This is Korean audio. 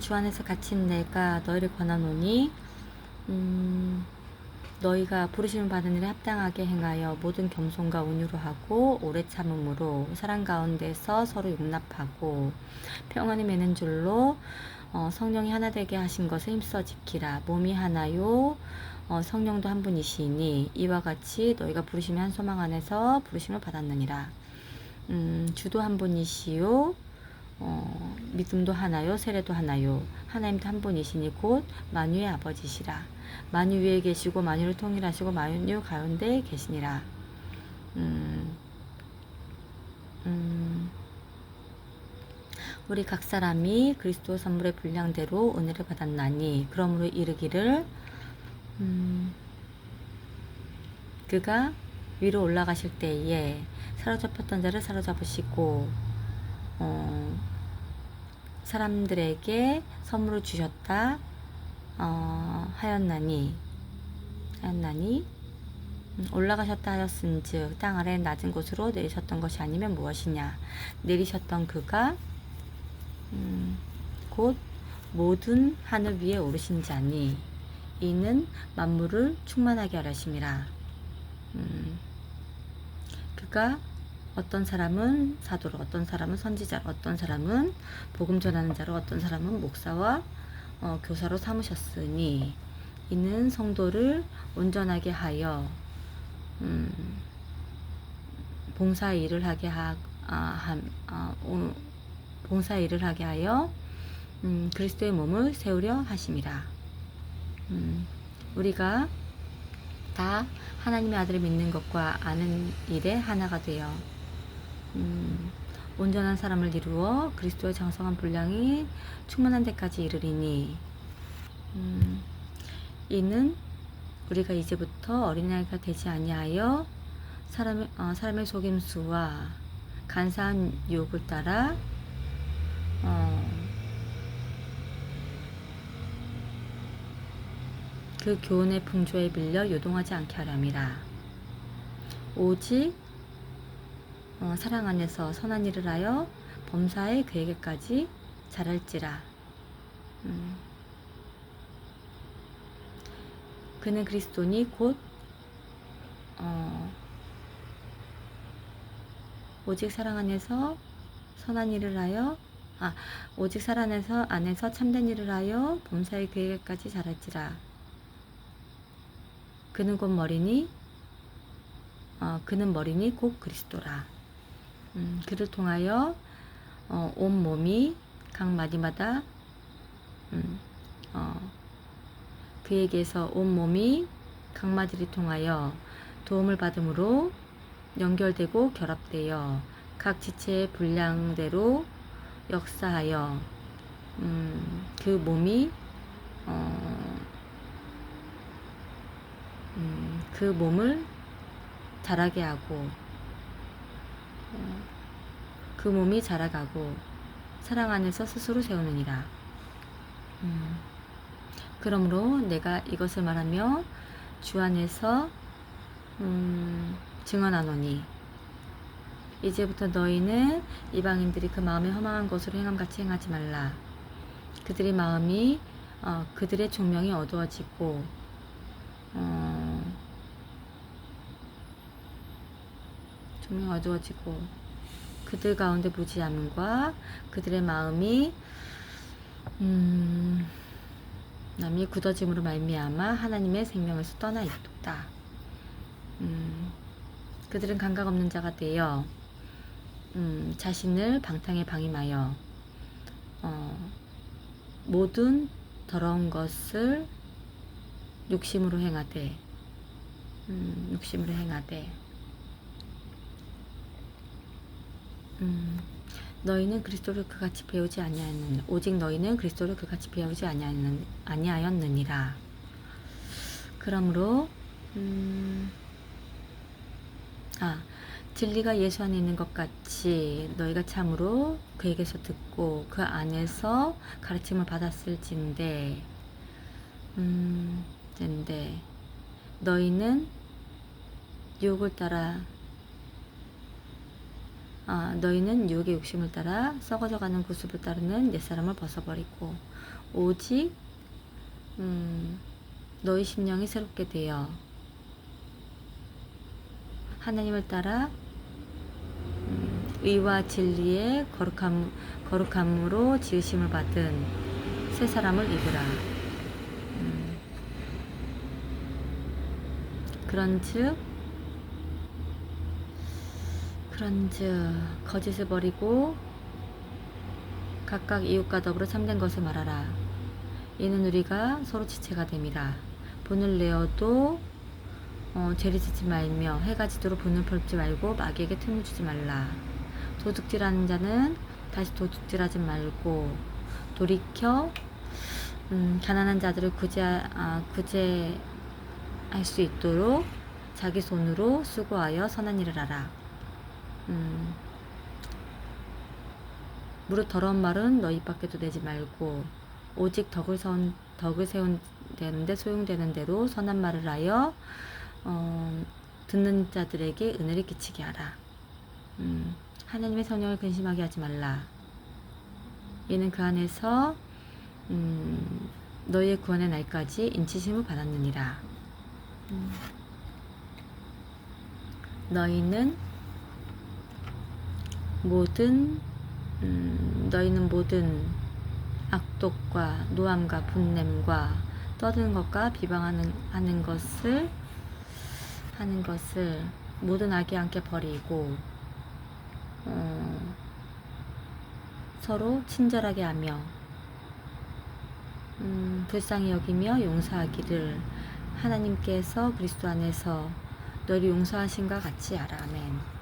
주 안에서 갇힌 내가 너희를 권하노니 음, 너희가 부르심을 받은 일에 합당하게 행하여 모든 겸손과 온유로 하고 오래 참음으로 사랑 가운데서 서로 용납하고 평안이 매는 줄로 어, 성령이 하나 되게 하신 것을 힘써 지키라. 몸이 하나요? 어, 성령도 한 분이시니 이와 같이 너희가 부르심의 한 소망 안에서 부르심을 받았느니라. 음, 주도 한 분이시요 어, 믿음도 하나요, 세례도 하나요. 하나님도 한 분이시니 곧 만유의 아버지시라. 만유 위에 계시고 만유를 통일하시고 만유 가운데 계시니라. 음, 음, 우리 각 사람이 그리스도 선물의 분량대로 은혜를 받았나니 그러므로 이르기를 음, 그가 위로 올라가실 때에 사로잡혔던 자를 사로잡으시고 어, 사람들에게 선물을 주셨다. 어, 하였나니 하였나니 음, 올라가셨다 하였은즉 땅 아래 낮은 곳으로 내리셨던 것이 아니면 무엇이냐? 내리셨던 그가 음, 곧 모든 하늘 위에 오르신 자니 이는 만물을 충만하게 하려심이라. 음, 그가 어떤 사람은 사도로, 어떤 사람은 선지자로, 어떤 사람은 복음 전하는 자로, 어떤 사람은 목사와 어, 교사로 삼으셨으니 이는 성도를 온전하게 하여 음, 봉사 일을 하게 하, 아, 함, 아, 오, 봉사 일을 하게 하여 음, 그리스도의 몸을 세우려 하심이라. 음, 우리가 다 하나님의 아들을 믿는 것과 아는 일에 하나가 되어 음, 온전한 사람을 이루어 그리스도의 장성한 분량이 충만한 데까지 이르리니 음, 이는 우리가 이제부터 어린아이가 되지 아니하여 사람의, 어, 사람의 속임수와 간사한 유혹을 따라 어, 그 교훈의 풍조에 밀려 요동하지 않게 하렵니다. 오직 어, 사랑 안에서 선한 일을 하여 범사의 그에게까지 잘할지라. 음. 그는 그리스도니 곧 어, 오직 사랑 안에서 선한 일을 하여 아 오직 사랑 안에서 안에서 참된 일을 하여 범사의 그에게까지 잘할지라. 그는 곧 머리니 어, 그는 머리니 곧 그리스도라. 음, 그를 통하여 어, 온 몸이 각 마디마다 음, 어, 그에게서 온 몸이 각 마디를 통하여 도움을 받음으로 연결되고 결합되어 각 지체의 분량대로 역사하여 음, 그 몸이 어, 음, 그 몸을 자라게 하고 그 몸이 자라가고 사랑 안에서 스스로 세우느니라. 음, 그러므로 내가 이것을 말하며 주 안에서 음, 증언하노니 이제부터 너희는 이방인들이 그 마음에 허망한 것으로 행함같이 행하지 말라. 그들의 마음이 어, 그들의 종명이 어두워지고 어, 조명 어두워지고 그들 가운데 무지함과 그들의 마음이 음, 남이 굳어짐으로 말미암아 하나님의 생명에서 떠나 있다. 음, 그들은 감각 없는 자가 되어 음, 자신을 방탕에 방임하여 어, 모든 더러운 것을 욕심으로 행하되 음, 욕심으로 행하되 음, 너희는 그리스도를 그같이 배우지 아니하였느니 오직 너희는 그리스도를 그같이 배우지 아니하였느, 아니하였느니라. 그러므로 음, 아 진리가 예수 안에 있는 것 같이 너희가 참으로 그에게서 듣고 그 안에서 가르침을 받았을진데 음, 근데 너희는 유혹을 따라 아, 너희는 유혹의 욕심을 따라 썩어져가는 구습을 따르는 옛사람을 벗어버리고 오직 음, 너희 심령이 새롭게 되어 하나님을 따라 음, 의와 진리의 거룩함, 거룩함으로 지으심을 받은 새 사람을 입으라. 음, 그런즉 그런즉 거짓을 버리고 각각 이웃과 더불어 참된 것을 말하라. 이는 우리가 서로 지체가 됨이라. 본을 내어도 어, 죄를 짓지 말며 해가 지도록 본을 펼지 말고 마귀에게 틈을 주지 말라. 도둑질하는 자는 다시 도둑질하지 말고 돌이켜 음, 가난한 자들을 구제 아, 구제할 수 있도록 자기 손으로 수고하여 선한 일을 하라. 음, 무릇 더러운 말은 너희 밖에도 내지 말고 오직 덕을 세운 덕을 세운 되는데 소용되는 대로 선한 말을 하여 어, 듣는 자들에게 은혜를 끼치게 하라. 음, 하나님의 성령을 근심하게 하지 말라. 이는 그 안에서 음, 너희의 구원의 날까지 인치심을 받았느니라. 음, 너희는 모든 음, 너희는 모든 악독과 노함과 분냄과 떠드는 것과 비방하는 하는 것을 하는 것을 모든 악이 함께 버리고 어, 서로 친절하게 하며 음, 불쌍히 여기며 용서하기를 하나님께서 그리스도 안에서 너를 용서하신과 같이 알아 아멘.